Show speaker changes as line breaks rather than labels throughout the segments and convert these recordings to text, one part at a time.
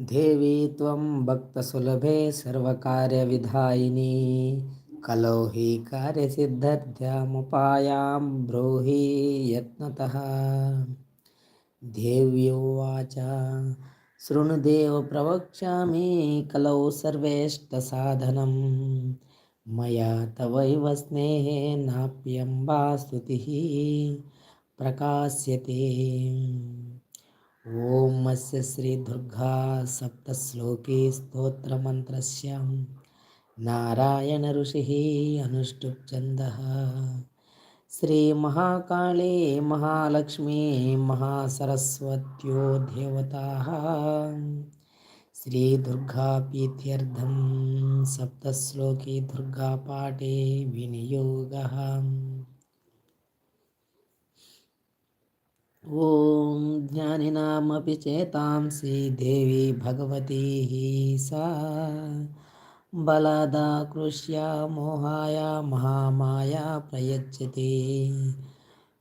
దేవీ త్వం భక్తసులభే సర్వకార్యవిధాయిని కలౌ హి కార్యసిద్ధ్యాముపాయాం బ్రూహి యత్నత. దేవ్యోవాచ శృణుదేవ ప్రవక్ష్యామి కలౌ సర్వేష్టసాధనం మయా తవైవ స్నేహే నాప్యంబా స్తుతి. ప్రకాశ్యతే. ఓం అస్య శ్రీ దుర్గా సప్తశ్లోకీ స్తోత్రమంత్రస్య. నారాయణ ఋషి అనుష్ఠుప్ ఛంద శ్రీమహాకాళే మహాలక్ష్మీ మహాసరస్వత్యో దేవతా శ్రీదుర్గాపీత్యర్థం సప్తశ్లోకీ దుర్గాపాఠే వినియోగ. ఓం ज्ञानिनामपि चेतांसि देवी भगवती सा बलादाकृष्या मोहाय महामाया प्रयच्छति।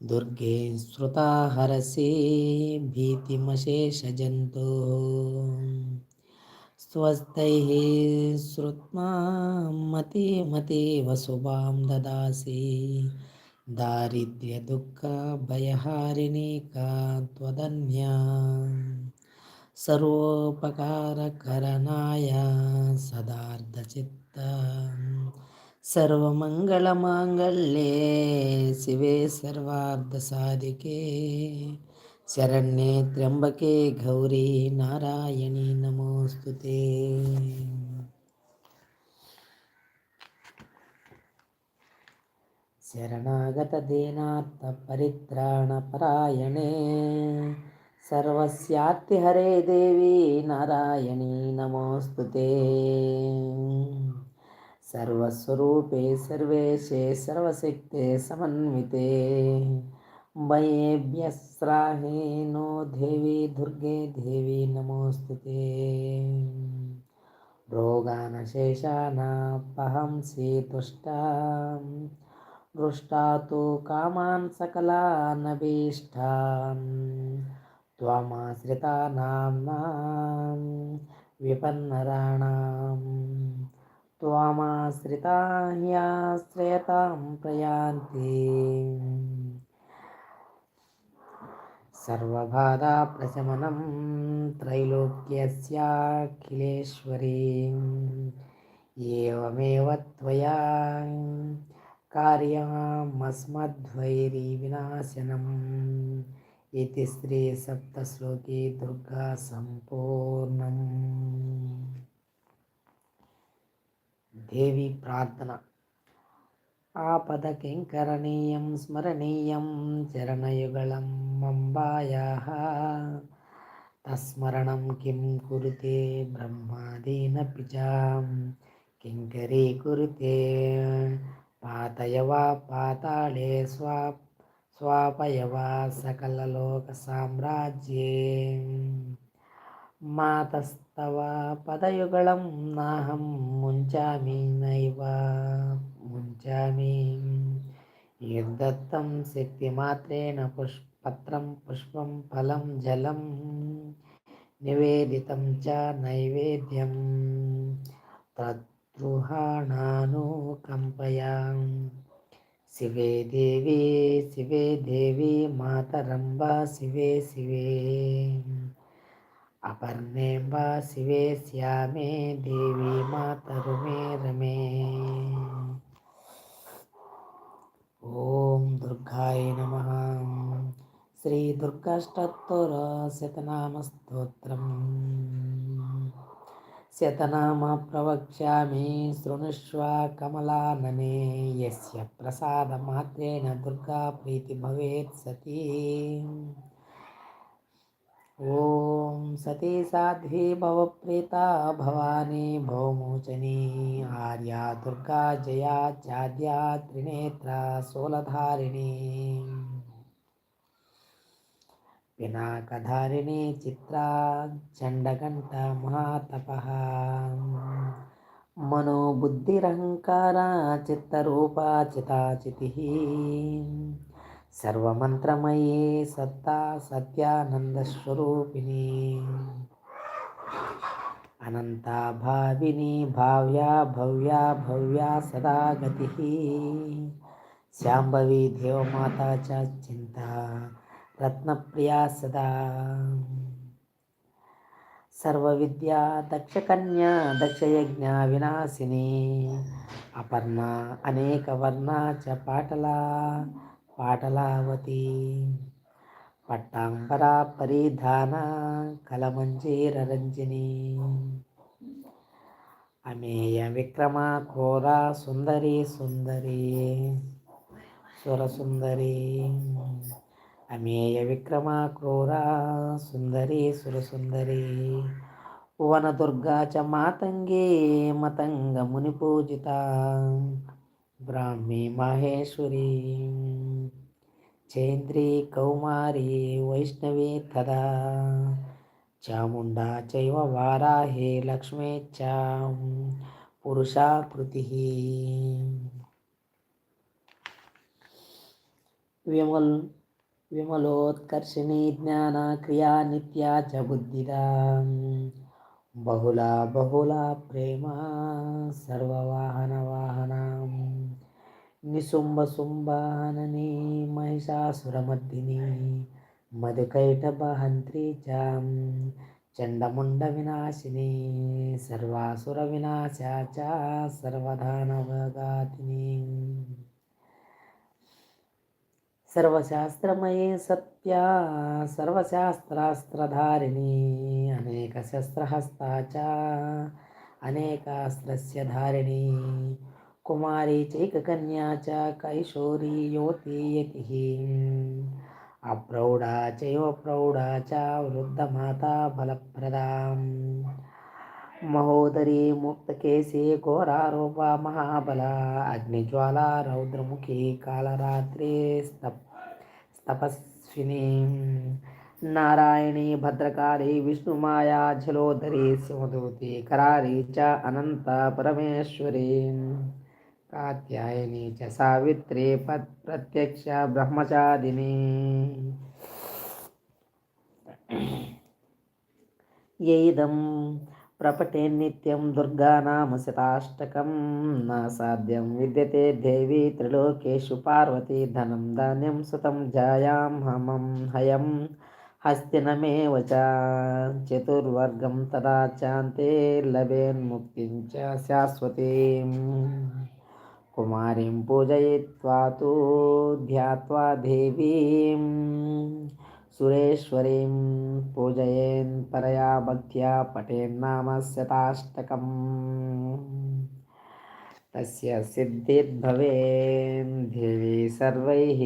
दुर्गे श्रुता हरसि भीतिमशेषजन्तोः स्वस्तैः श्रुत्वा मतिमतीव शुभां ददासि। दारिद्र्यदुःखभयहारिणी का त्वदन्या सर्वोपकारकरणाय सदार्धचित्त सर्वमङ्गलमाङ्गल्ये शिवे सर्वार्धसाधिके शरण्ये त्र्यम्बके गौरी नारायणी नमोऽस्तु ते शरणागतदीनार्थपरित्राणपरायणे सर्वस्यात्तिहरे देवी नारायणी नमोऽस्तु ते सर्वस्वरूपे सर्वेशे सर्वशक्ते समन्विते वयेभ्यस्राहे नो देवी दुर्गे देवी नमोऽस्तु ते रोगानशेषानापहंसि तुष्टा హృష్టాతో కామాన్ సకలానభీష్టాం త్వమాశ్రితానాం విపన్నరాణాం. త్వమాశ్రితాహ్యాశ్రయతాం ప్రయాంతి. సర్వబాధాప్రశమనం త్రైలోక్యస్యాఖిలేశ్వరీ. ఏమేవ త్వయా కార్యామస్మద్వైరి వినాశనం ఇది శ్రీ సప్తశ్లోకి దుర్గా సంపూర్ణం. దేవి ప్రార్థన. ఆపదకింకరణీయం స్మరణీయం చరణయుగళం మంబాయాః తస్మరణం కిం కురుతే బ్రహ్మాదీనపి చ కింకరీ కురుతే పాతయవా పాతాళే స్వా స్వాపయవా సకలలోక సామ్రాజ్యే. మాతస్తవ పదయుగళం నాహం ముంచామి నైవ. ముంచామి. యద్దత్తం శక్తిమాత్రేణ పుష్ పత్రం పుష్పం ఫలం జలం. నివేదితం చ నైవేద్యం. తద్రుహాణాను కంపయాం శివే దేవి శివే దేవి మాతరంబ శివే శివే. అపర్ణేంబ శివే శ్యామే దేవి మాతరుమే రమే. ఓం దుర్గాయ నమ. శ్రీ దుర్గాష్టోర శతనామ స్తోత్రం. शतनाम प्रवक्ष्यामि, शृणुष्व कमलानने, यस्य दुर्गा प्रीति भवेत् सती। ॐ सती साध्वी भवप्रीता, भवानी भवमोचनी, आर्या दुर्गा जया चाद्या त्रिनेत्रा शूलधारिणी पिनाकधारिणी चित्रा चण्डघण्टा महातपः। मनोबुद्धिरहङ्कारा चित्तरूपा चिताचितिः। सर्वमन्त्रमयी सत्ता सत्यानन्दस्वरूपिणी। अनन्ता भाविनी भाव्या भव्या भव्या सदा गतिः शाम्भवी देवमाता च चिन्ता। రత్నప్రియా సదా సర్వవిద్యా దక్షకన్యా దక్షయజ్ఞ వినాశిని అపర్ణ అనేక వర్ణ చ పాటల పాటలావతి పట్టాంబరా పరిధాన కలమంజీరంజని అమేయ విక్రమ క్రోర సుందరి సుందరి సురసుందరి అమేయ విక్రమ క్రూర సుందరి సురసుందరి వనదుర్గా చ మాతంగే మతంగ ముని పూజిత బ్రాహ్మీ మహేశ్వరి. చైంద్రీ కౌమారి వైష్ణవి తదా. చాముండా చైవ వారాహే లక్ష్మీ చ పురుషాకృతి విమల్ विमलोत्कर्षिणी ज्ञानक्रिया नित्या च बुद्धिदा। बहुला बहुला प्रेमा सर्ववाहनवाहनां निशुम्भशुम्भाननी महिषासुरमर्दिनी मधुकैटबहन्त्री च चण्डमुण्डविनाशिनी सर्वासुरविनाशा च सर्वधानवगातिनी। సర్వశాస్త్రమయే సత్య సర్వశాస్త్రాస్త్రధారిణి అనేక శస్త్రహస్తా అనేకాస్త్రస్య ధారిణి కుమారి చైకకన్యా చ కైశోరీ యోతియతి అప్రౌఢా చైవ ప్రౌఢా చ వృద్ధమాతా బలప్రదా. మహోదరి ముక్తకేశి ఘోరారూప మహాబల. అగ్నిజ్వాల రౌద్రముఖి కాళరాత్రి స్తప్ తపస్విని నారాయణి భద్రకాళి విష్ణుమాయా జలోదరి శివదూతి కరారి చ అనంత పరమేశ్వరి. కాత్యాయని చ సావిత్రి పత్ ప్రత్యక్ష బ్రహ్మచారిణి. ఏదం ప్రపటే నిత్యం దుర్గానామశతాష్టకం నా సాధ్యం విద్యతే దేవి త్రిలోకేషు పార్వతీ ధనం ధాన్యం సుతం జాయాం హమం హయం హస్తినమేవ చ. చతుర్వర్గం తదా చాంతే లభేన్ముక్తిం చ శాశ్వతీం. కుమారీం పూజయిత్వా తు ధ్యాత్వా దేవీం. సురేశ్వరీం పూజయేన్ పరయా భక్త్యా పఠేన్నామ తస్య సిద్ధిర్భవేన్ దేవి సర్వైः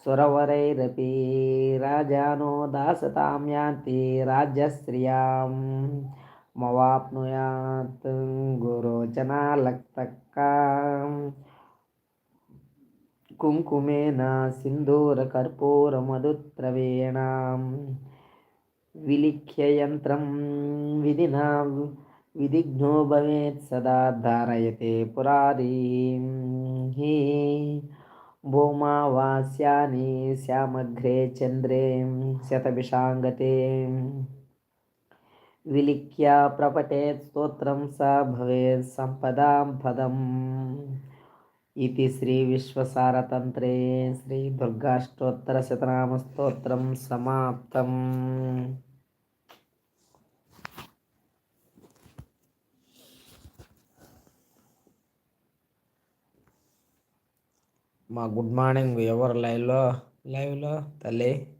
సురవరైరపి రాజానో దాసతాం యాంతి రాజ్యశ్రియాం మవాప్నుయాత్ గురోచనాలక్తక్కా కుంకుమేన సింధూర సింధూరకర్పూరమధుత్రవేణ విలిఖ్య యంత్రం విధినా విధిఘ్నో భవేత్ సదా ధారయతే పురారీ. భూమావాస్యాని శ్యామఘ్రే చంద్రే శతభిషాంగతే. విలిఖ్య ప్రపటేత్ స్తోత్రం స భవేత్ సంపదాం పదం. ఇది శ్రీ విశ్వసారతంత్రే శ్రీ దుర్గాష్టోత్తర శతనామ స్తోత్రం సమాప్తం మా గుడ్ మార్నింగ్ ఎవరు లైవ్లో? లైవ్లో తల్లి.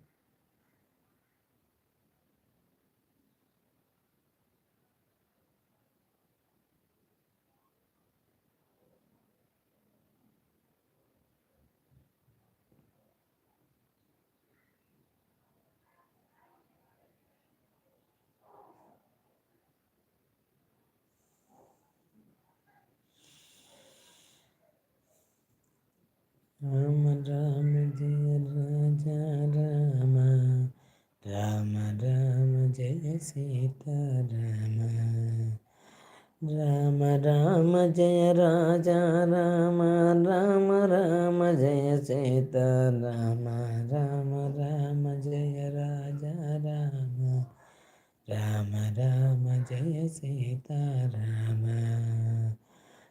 రామ రామ జయ రాజ రామ రామ రామ జయ సీతారామ రామ రామ జయ రాజ రామ రామ రామ జయ సీతారామ రామ రామ జయ రాజ రామ రామ రామ జయ సీతారామ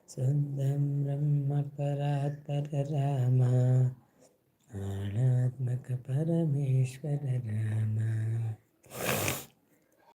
శుద్ధం బ్రహ్మ పరాత్పర రామ ఆణాత్మక పరమేశ్వర రామ